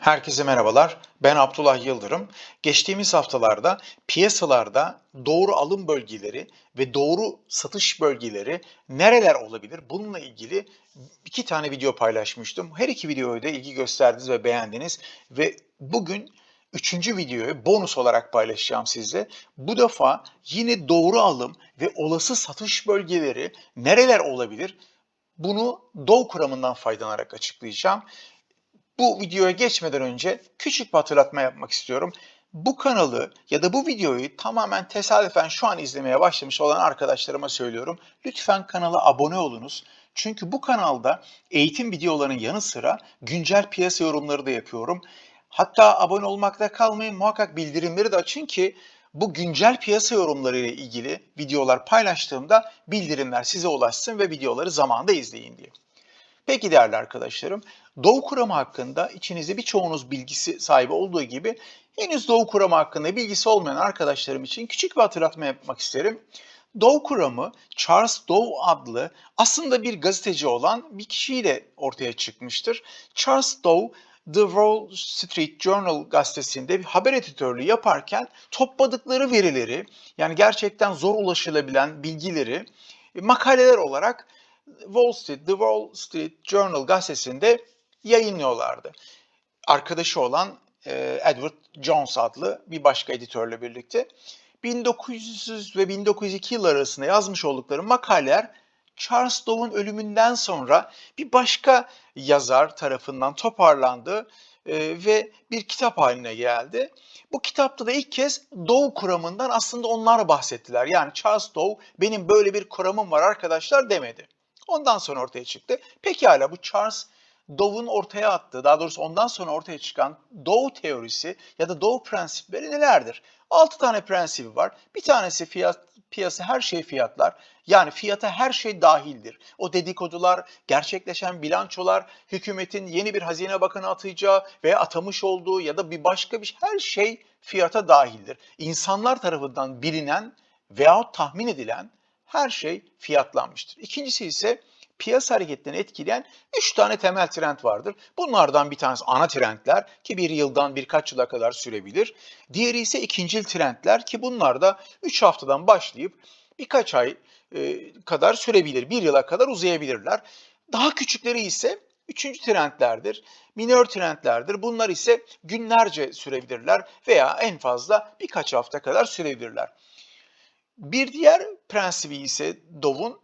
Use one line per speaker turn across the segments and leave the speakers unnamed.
Herkese merhabalar. Ben Abdullah Yıldırım. Geçtiğimiz haftalarda piyasalarda doğru alım bölgeleri ve doğru satış bölgeleri nereler olabilir? Bununla ilgili iki tane video paylaşmıştım. Her iki videoyu da ilgi gösterdiniz ve beğendiniz. Ve bugün üçüncü videoyu bonus olarak paylaşacağım sizle. Bu defa yine doğru alım ve olası satış bölgeleri nereler olabilir? Bunu Dow kuramından faydalanarak açıklayacağım. Bu videoya geçmeden önce küçük bir hatırlatma yapmak istiyorum. Bu kanalı ya da bu videoyu tamamen tesadüfen şu an izlemeye başlamış olan arkadaşlarıma söylüyorum. Lütfen kanala abone olunuz. Çünkü bu kanalda eğitim videolarının yanı sıra güncel piyasa yorumları da yapıyorum. Hatta abone olmakta kalmayın muhakkak bildirimleri de açın ki bu güncel piyasa yorumları ile ilgili videolar paylaştığımda bildirimler size ulaşsın ve videoları zamanında izleyin diye. Peki değerli arkadaşlarım, Doğu kuramı hakkında içinizde birçoğunuz bilgisi sahibi olduğu gibi henüz Doğu kuramı hakkında bilgisi olmayan arkadaşlarım için küçük bir hatırlatma yapmak isterim. Doğu kuramı Charles Dow adlı aslında bir gazeteci olan bir kişiyle ortaya çıkmıştır. Charles Dow The Wall Street Journal gazetesinde bir haber editörlüğü yaparken topladıkları verileri yani gerçekten zor ulaşılabilen bilgileri makaleler olarak Wall Street, The Wall Street Journal gazetesinde yayınlıyorlardı. Arkadaşı olan e, Edward Jones adlı bir başka editörle birlikte 1900 ve 1902 yılları arasında yazmış oldukları makaleler Charles Dow'un ölümünden sonra bir başka yazar tarafından toparlandı ve bir kitap haline geldi. Bu kitapta da ilk kez Dow kuramından aslında onlar bahsettiler. Yani Charles Dow benim böyle bir kuramım var arkadaşlar demedi. Ondan sonra ortaya çıktı. Pekala bu Charles Dow'un ortaya attığı, daha doğrusu ondan sonra ortaya çıkan Dow teorisi ya da Dow prensipleri nelerdir? 6 tane prensibi var. Bir tanesi fiyat, piyasa her şey fiyatlar. Yani fiyata her şey dahildir. O dedikodular, gerçekleşen bilançolar, hükümetin yeni bir hazine bakanı atayacağı veya atamış olduğu ya da bir başka bir şey, her şey fiyata dahildir. İnsanlar tarafından bilinen veyahut tahmin edilen her şey fiyatlanmıştır. İkincisi ise piyasa hareketlerini etkileyen 3 tane temel trend vardır. Bunlardan bir tanesi ana trendler ki bir yıldan birkaç yıla kadar sürebilir. Diğeri ise ikincil trendler ki bunlar da 3 haftadan başlayıp birkaç ay e, kadar sürebilir, bir yıla kadar uzayabilirler. Daha küçükleri ise üçüncü trendlerdir, minör trendlerdir. Bunlar ise günlerce sürebilirler veya en fazla birkaç hafta kadar sürebilirler. Bir diğer prensibi ise Dov'un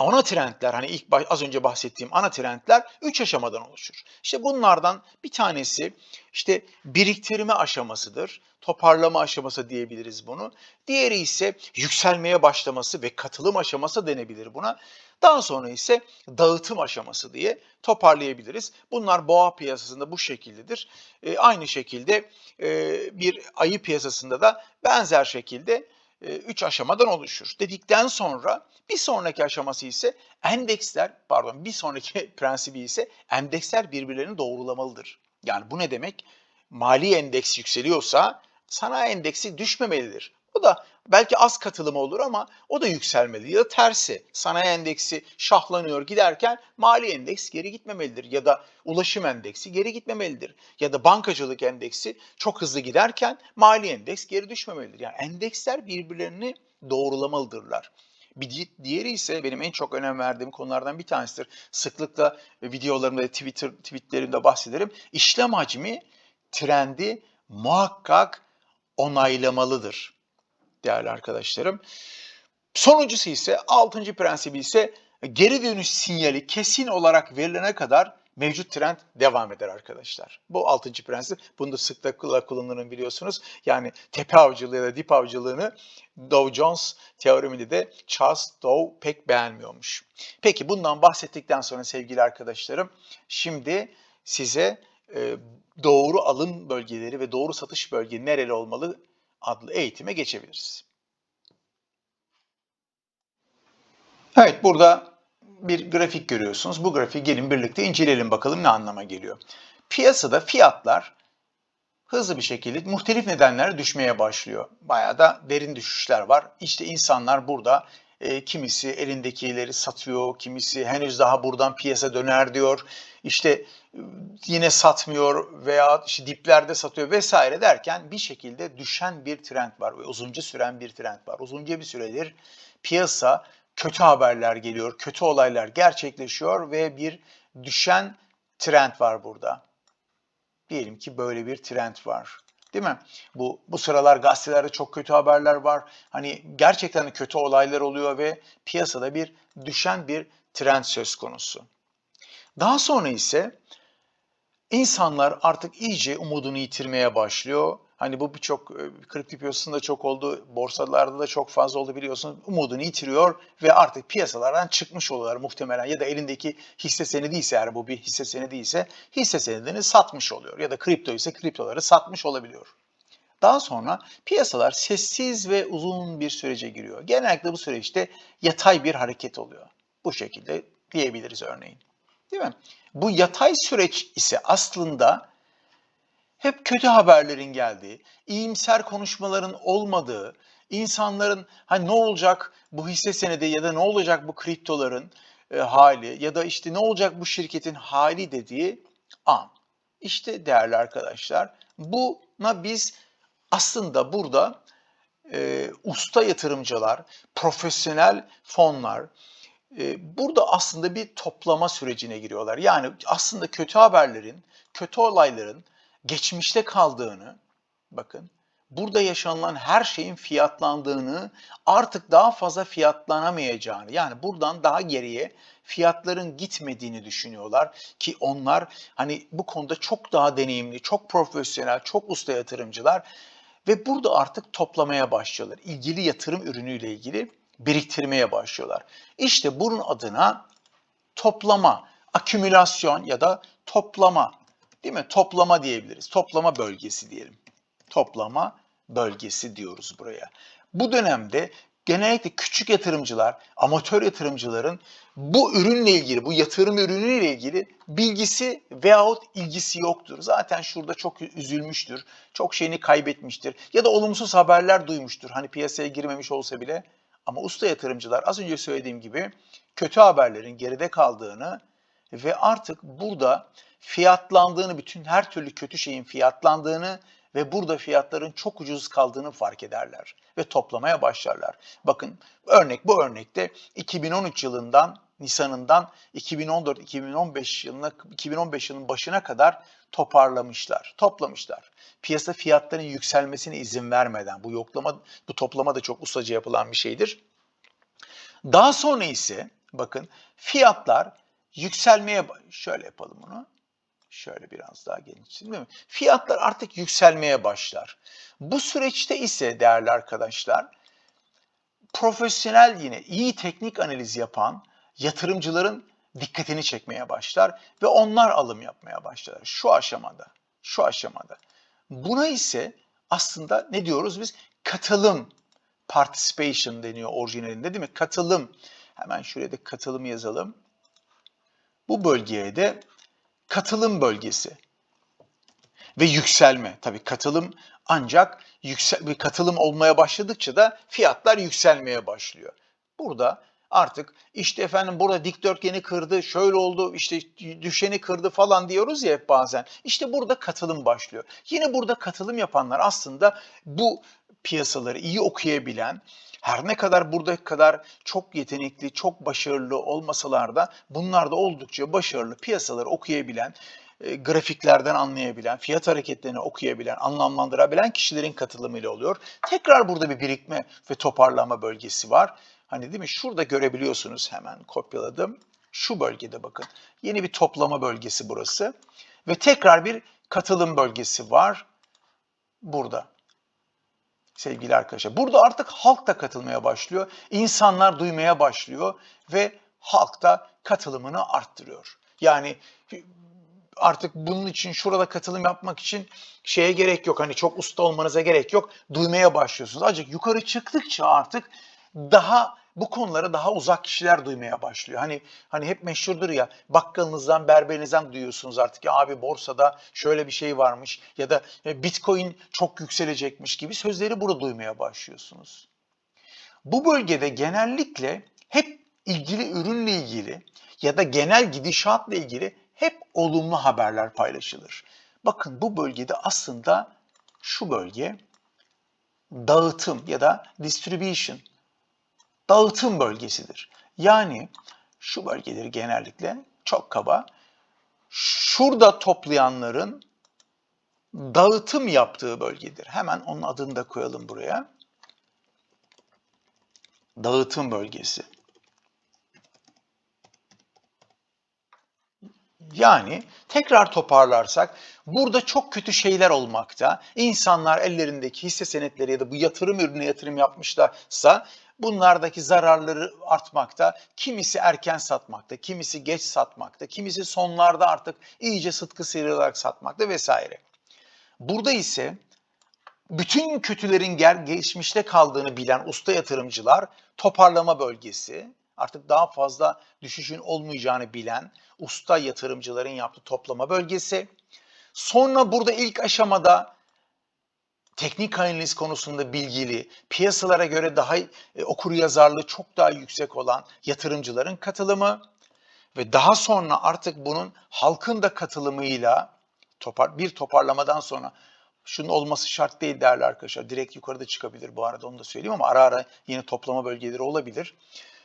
ana trendler hani ilk az önce bahsettiğim ana trendler 3 aşamadan oluşur. İşte bunlardan bir tanesi işte biriktirme aşamasıdır. Toparlama aşaması diyebiliriz bunu. Diğeri ise yükselmeye başlaması ve katılım aşaması denebilir buna. Daha sonra ise dağıtım aşaması diye toparlayabiliriz. Bunlar boğa piyasasında bu şekildedir. E, aynı şekilde e, bir ayı piyasasında da benzer şekilde 3 aşamadan oluşur. Dedikten sonra bir sonraki aşaması ise endeksler, pardon bir sonraki prensibi ise endeksler birbirlerini doğrulamalıdır. Yani bu ne demek? Mali endeks yükseliyorsa sanayi endeksi düşmemelidir. Da belki az katılımı olur ama o da yükselmeli. Ya da tersi sanayi endeksi şahlanıyor giderken mali endeks geri gitmemelidir. Ya da ulaşım endeksi geri gitmemelidir. Ya da bankacılık endeksi çok hızlı giderken mali endeks geri düşmemelidir. Yani endeksler birbirlerini doğrulamalıdırlar. Bir diğeri ise benim en çok önem verdiğim konulardan bir tanesidir. Sıklıkla videolarımda, Twitter tweetlerimde bahsederim. İşlem hacmi trendi muhakkak onaylamalıdır değerli arkadaşlarım. Sonuncusu ise altıncı prensibi ise geri dönüş sinyali kesin olarak verilene kadar mevcut trend devam eder arkadaşlar. Bu altıncı prensip. Bunu da sıklıkla kullanılır biliyorsunuz. Yani tepe avcılığı ya da dip avcılığını Dow Jones teoreminde de Charles Dow pek beğenmiyormuş. Peki bundan bahsettikten sonra sevgili arkadaşlarım şimdi size e, doğru alım bölgeleri ve doğru satış bölgeleri nereli olmalı adlı eğitime geçebiliriz. Evet burada bir grafik görüyorsunuz. Bu grafiği gelin birlikte inceleyelim bakalım ne anlama geliyor. Piyasada fiyatlar hızlı bir şekilde muhtelif nedenlerle düşmeye başlıyor. Bayağı da derin düşüşler var. İşte insanlar burada e, kimisi elindekileri satıyor, kimisi henüz daha buradan piyasa döner diyor. İşte e, yine satmıyor veya işte diplerde satıyor vesaire derken bir şekilde düşen bir trend var ve uzunca süren bir trend var. Uzunca bir süredir piyasa kötü haberler geliyor, kötü olaylar gerçekleşiyor ve bir düşen trend var burada. Diyelim ki böyle bir trend var. Değil mi? Bu bu sıralar gazetelerde çok kötü haberler var. Hani gerçekten kötü olaylar oluyor ve piyasada bir düşen bir trend söz konusu. Daha sonra ise insanlar artık iyice umudunu yitirmeye başlıyor. Hani bu birçok e, kripto piyasasında çok oldu, borsalarda da çok fazla oldu biliyorsun. Umudunu yitiriyor ve artık piyasalardan çıkmış oluyorlar muhtemelen. Ya da elindeki hisse senedi ise eğer bu bir hisse senedi ise hisse senedini satmış oluyor. Ya da kripto ise kriptoları satmış olabiliyor. Daha sonra piyasalar sessiz ve uzun bir sürece giriyor. Genellikle bu süreçte yatay bir hareket oluyor. Bu şekilde diyebiliriz örneğin. Değil mi? Bu yatay süreç ise aslında hep kötü haberlerin geldiği, iyimser konuşmaların olmadığı, insanların hani ne olacak bu hisse senedi ya da ne olacak bu kriptoların e, hali ya da işte ne olacak bu şirketin hali dediği an. İşte değerli arkadaşlar buna biz aslında burada e, usta yatırımcılar, profesyonel fonlar, e, burada aslında bir toplama sürecine giriyorlar. Yani aslında kötü haberlerin, kötü olayların geçmişte kaldığını, bakın burada yaşanılan her şeyin fiyatlandığını, artık daha fazla fiyatlanamayacağını, yani buradan daha geriye fiyatların gitmediğini düşünüyorlar ki onlar hani bu konuda çok daha deneyimli, çok profesyonel, çok usta yatırımcılar ve burada artık toplamaya başlıyorlar. İlgili yatırım ürünüyle ilgili biriktirmeye başlıyorlar. İşte bunun adına toplama, akümülasyon ya da toplama değil mi? Toplama diyebiliriz. Toplama bölgesi diyelim. Toplama bölgesi diyoruz buraya. Bu dönemde genellikle küçük yatırımcılar, amatör yatırımcıların bu ürünle ilgili, bu yatırım ürünüyle ilgili bilgisi veyahut ilgisi yoktur. Zaten şurada çok üzülmüştür, çok şeyini kaybetmiştir ya da olumsuz haberler duymuştur. Hani piyasaya girmemiş olsa bile ama usta yatırımcılar az önce söylediğim gibi kötü haberlerin geride kaldığını ve artık burada fiyatlandığını, bütün her türlü kötü şeyin fiyatlandığını ve burada fiyatların çok ucuz kaldığını fark ederler ve toplamaya başlarlar. Bakın örnek bu örnekte 2013 yılından Nisan'ından 2014-2015 yılına 2015 yılının başına kadar toparlamışlar, toplamışlar. Piyasa fiyatlarının yükselmesine izin vermeden bu yoklama bu toplama da çok ustaca yapılan bir şeydir. Daha sonra ise bakın fiyatlar yükselmeye şöyle yapalım bunu. Şöyle biraz daha genişsin değil mi? Fiyatlar artık yükselmeye başlar. Bu süreçte ise değerli arkadaşlar profesyonel yine iyi teknik analiz yapan yatırımcıların dikkatini çekmeye başlar ve onlar alım yapmaya başlar. Şu aşamada, şu aşamada. Buna ise aslında ne diyoruz biz? Katılım, participation deniyor orijinalinde değil mi? Katılım. Hemen şuraya da katılım yazalım. Bu bölgeye de katılım bölgesi ve yükselme. Tabii katılım ancak yüksel, bir katılım olmaya başladıkça da fiyatlar yükselmeye başlıyor. Burada artık işte efendim burada dikdörtgeni kırdı, şöyle oldu, işte düşeni kırdı falan diyoruz ya hep bazen. İşte burada katılım başlıyor. Yine burada katılım yapanlar aslında bu piyasaları iyi okuyabilen, her ne kadar burada kadar çok yetenekli, çok başarılı olmasalar da bunlar da oldukça başarılı piyasaları okuyabilen, e, grafiklerden anlayabilen, fiyat hareketlerini okuyabilen, anlamlandırabilen kişilerin katılımıyla oluyor. Tekrar burada bir birikme ve toparlama bölgesi var. Hani değil mi? Şurada görebiliyorsunuz hemen kopyaladım. Şu bölgede bakın. Yeni bir toplama bölgesi burası. Ve tekrar bir katılım bölgesi var burada sevgili arkadaşlar. Burada artık halk da katılmaya başlıyor. İnsanlar duymaya başlıyor ve halk da katılımını arttırıyor. Yani artık bunun için şurada katılım yapmak için şeye gerek yok. Hani çok usta olmanıza gerek yok. Duymaya başlıyorsunuz. Ancak yukarı çıktıkça artık daha bu konuları daha uzak kişiler duymaya başlıyor. Hani hani hep meşhurdur ya bakkalınızdan berberinizden duyuyorsunuz artık ya abi borsada şöyle bir şey varmış ya da e, Bitcoin çok yükselecekmiş gibi sözleri burada duymaya başlıyorsunuz. Bu bölgede genellikle hep ilgili ürünle ilgili ya da genel gidişatla ilgili hep olumlu haberler paylaşılır. Bakın bu bölgede aslında şu bölge dağıtım ya da distribution dağıtım bölgesidir. Yani şu bölgeleri genellikle çok kaba şurada toplayanların dağıtım yaptığı bölgedir. Hemen onun adını da koyalım buraya. Dağıtım bölgesi. Yani tekrar toparlarsak burada çok kötü şeyler olmakta. İnsanlar ellerindeki hisse senetleri ya da bu yatırım ürüne yatırım yapmışlarsa bunlardaki zararları artmakta. Kimisi erken satmakta, kimisi geç satmakta, kimisi sonlarda artık iyice sıtkı sıyrılarak satmakta vesaire. Burada ise bütün kötülerin geçmişte kaldığını bilen usta yatırımcılar toparlama bölgesi, artık daha fazla düşüşün olmayacağını bilen usta yatırımcıların yaptığı toplama bölgesi. Sonra burada ilk aşamada teknik analiz konusunda bilgili, piyasalara göre daha e, okur yazarlığı çok daha yüksek olan yatırımcıların katılımı ve daha sonra artık bunun halkın da katılımıyla topar, bir toparlamadan sonra şunun olması şart değil değerli arkadaşlar. Direkt yukarıda çıkabilir bu arada onu da söyleyeyim ama ara ara yine toplama bölgeleri olabilir.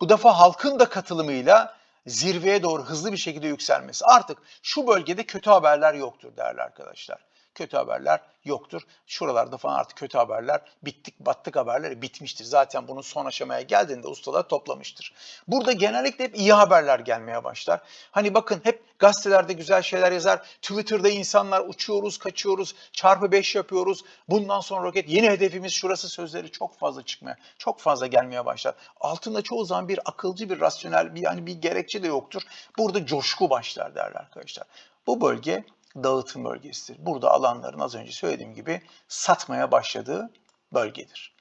Bu defa halkın da katılımıyla zirveye doğru hızlı bir şekilde yükselmesi. Artık şu bölgede kötü haberler yoktur değerli arkadaşlar. Kötü haberler yoktur. Şuralarda falan artık kötü haberler, bittik battık haberleri bitmiştir. Zaten bunun son aşamaya geldiğinde ustalar toplamıştır. Burada genellikle hep iyi haberler gelmeye başlar. Hani bakın hep gazetelerde güzel şeyler yazar. Twitter'da insanlar uçuyoruz, kaçıyoruz, çarpı 5 yapıyoruz. Bundan sonra roket yeni hedefimiz şurası sözleri çok fazla çıkmaya, çok fazla gelmeye başlar. Altında çoğu zaman bir akılcı, bir rasyonel, bir yani bir gerekçe de yoktur. Burada coşku başlar değerli arkadaşlar. Bu bölge dağıtım bölgesidir. Burada alanların az önce söylediğim gibi satmaya başladığı bölgedir.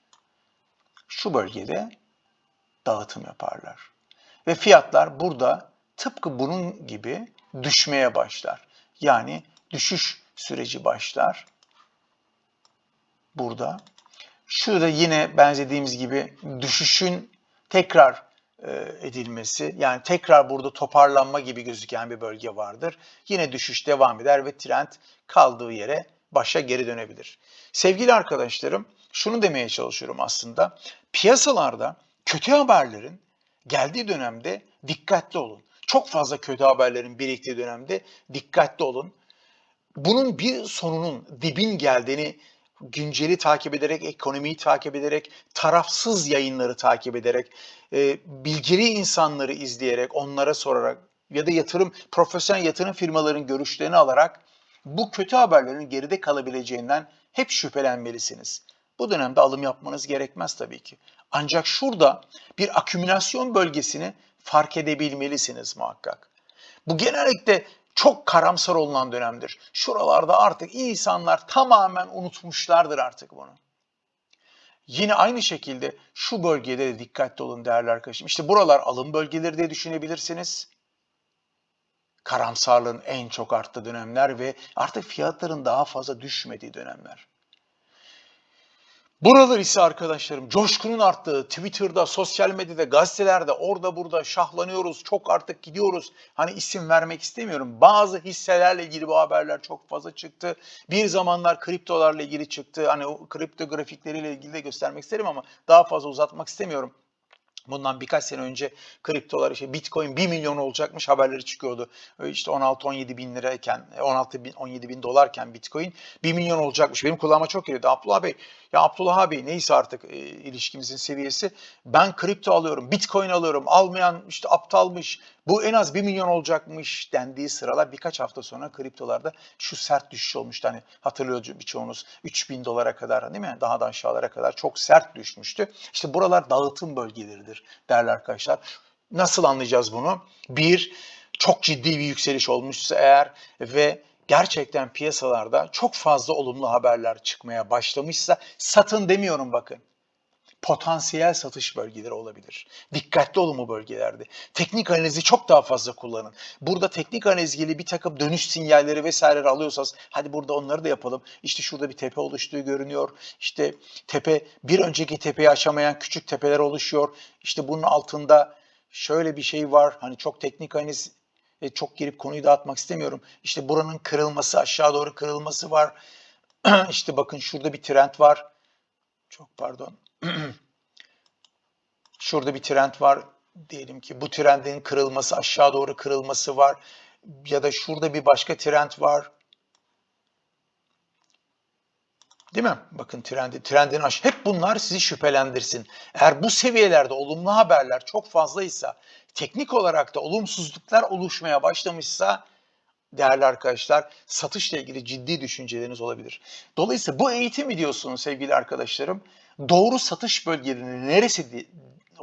Şu bölgede dağıtım yaparlar. Ve fiyatlar burada tıpkı bunun gibi düşmeye başlar. Yani düşüş süreci başlar. Burada. Şurada yine benzediğimiz gibi düşüşün tekrar edilmesi yani tekrar burada toparlanma gibi gözüken bir bölge vardır. Yine düşüş devam eder ve trend kaldığı yere başa geri dönebilir. Sevgili arkadaşlarım şunu demeye çalışıyorum aslında. Piyasalarda kötü haberlerin geldiği dönemde dikkatli olun. Çok fazla kötü haberlerin biriktiği dönemde dikkatli olun. Bunun bir sonunun dibin geldiğini günceli takip ederek, ekonomiyi takip ederek, tarafsız yayınları takip ederek, e, bilgili insanları izleyerek, onlara sorarak ya da yatırım, profesyonel yatırım firmaların görüşlerini alarak bu kötü haberlerin geride kalabileceğinden hep şüphelenmelisiniz. Bu dönemde alım yapmanız gerekmez tabii ki. Ancak şurada bir akümülasyon bölgesini fark edebilmelisiniz muhakkak. Bu genellikle çok karamsar olunan dönemdir. Şuralarda artık insanlar tamamen unutmuşlardır artık bunu. Yine aynı şekilde şu bölgede de dikkatli olun değerli arkadaşım. İşte buralar alım bölgeleri diye düşünebilirsiniz. Karamsarlığın en çok arttığı dönemler ve artık fiyatların daha fazla düşmediği dönemler. Buralar ise arkadaşlarım coşkunun arttığı Twitter'da, sosyal medyada, gazetelerde orada burada şahlanıyoruz. Çok artık gidiyoruz. Hani isim vermek istemiyorum. Bazı hisselerle ilgili bu haberler çok fazla çıktı. Bir zamanlar kriptolarla ilgili çıktı. Hani o kripto grafikleriyle ilgili de göstermek isterim ama daha fazla uzatmak istemiyorum. Bundan birkaç sene önce kriptolar işte Bitcoin 1 milyon olacakmış haberleri çıkıyordu. İşte 16-17 bin lirayken 16 bin 17 bin dolarken Bitcoin 1 milyon olacakmış. Benim kulağıma çok geliyordu. Abdullah Bey ya Abdullah abi neyse artık e, ilişkimizin seviyesi ben kripto alıyorum, Bitcoin alıyorum. Almayan işte aptalmış. Bu en az 1 milyon olacakmış dendiği sıralar birkaç hafta sonra kriptolarda şu sert düşüş olmuştu. Hani hatırlıyor birçoğunuz 3000 dolara kadar değil mi? Daha da aşağılara kadar çok sert düşmüştü. İşte buralar dağıtım bölgeleridir değerli arkadaşlar. Nasıl anlayacağız bunu? Bir, çok ciddi bir yükseliş olmuşsa eğer ve gerçekten piyasalarda çok fazla olumlu haberler çıkmaya başlamışsa satın demiyorum bakın. potansiyel satış bölgeleri olabilir. Dikkatli olun bu bölgelerde. Teknik analizi çok daha fazla kullanın. Burada teknik analiz ilgili bir takım dönüş sinyalleri vesaireleri alıyorsanız hadi burada onları da yapalım. İşte şurada bir tepe oluştuğu görünüyor. İşte tepe bir önceki tepeyi aşamayan küçük tepeler oluşuyor. İşte bunun altında şöyle bir şey var. Hani çok teknik analiz e, çok girip konuyu dağıtmak istemiyorum. İşte buranın kırılması, aşağı doğru kırılması var. işte bakın şurada bir trend var. Çok pardon. Şurada bir trend var. Diyelim ki bu trendin kırılması, aşağı doğru kırılması var. Ya da şurada bir başka trend var. Değil mi? Bakın trendi, trendin aş. Hep bunlar sizi şüphelendirsin. Eğer bu seviyelerde olumlu haberler çok fazlaysa, teknik olarak da olumsuzluklar oluşmaya başlamışsa değerli arkadaşlar satışla ilgili ciddi düşünceleriniz olabilir. Dolayısıyla bu eğitim videosunu sevgili arkadaşlarım doğru satış bölgelerinin neresi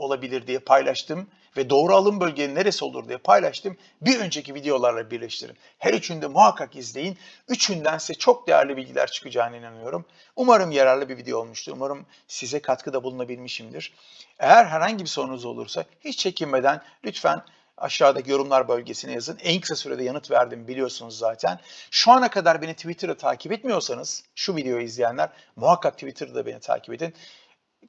olabilir diye paylaştım ve doğru alım bölgenin neresi olur diye paylaştım. Bir önceki videolarla birleştirin. Her üçünü de muhakkak izleyin. Üçünden size çok değerli bilgiler çıkacağına inanıyorum. Umarım yararlı bir video olmuştur. Umarım size katkıda bulunabilmişimdir. Eğer herhangi bir sorunuz olursa hiç çekinmeden lütfen aşağıdaki yorumlar bölgesine yazın. En kısa sürede yanıt verdim biliyorsunuz zaten. Şu ana kadar beni Twitter'da takip etmiyorsanız şu videoyu izleyenler muhakkak Twitter'da beni takip edin.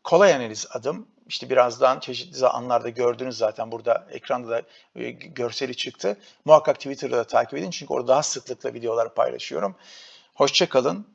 Kolay analiz adım. İşte birazdan çeşitli anlarda gördünüz zaten burada ekranda da e, görseli çıktı. Muhakkak Twitter'da da takip edin çünkü orada daha sıklıkla videolar paylaşıyorum. Hoşça kalın.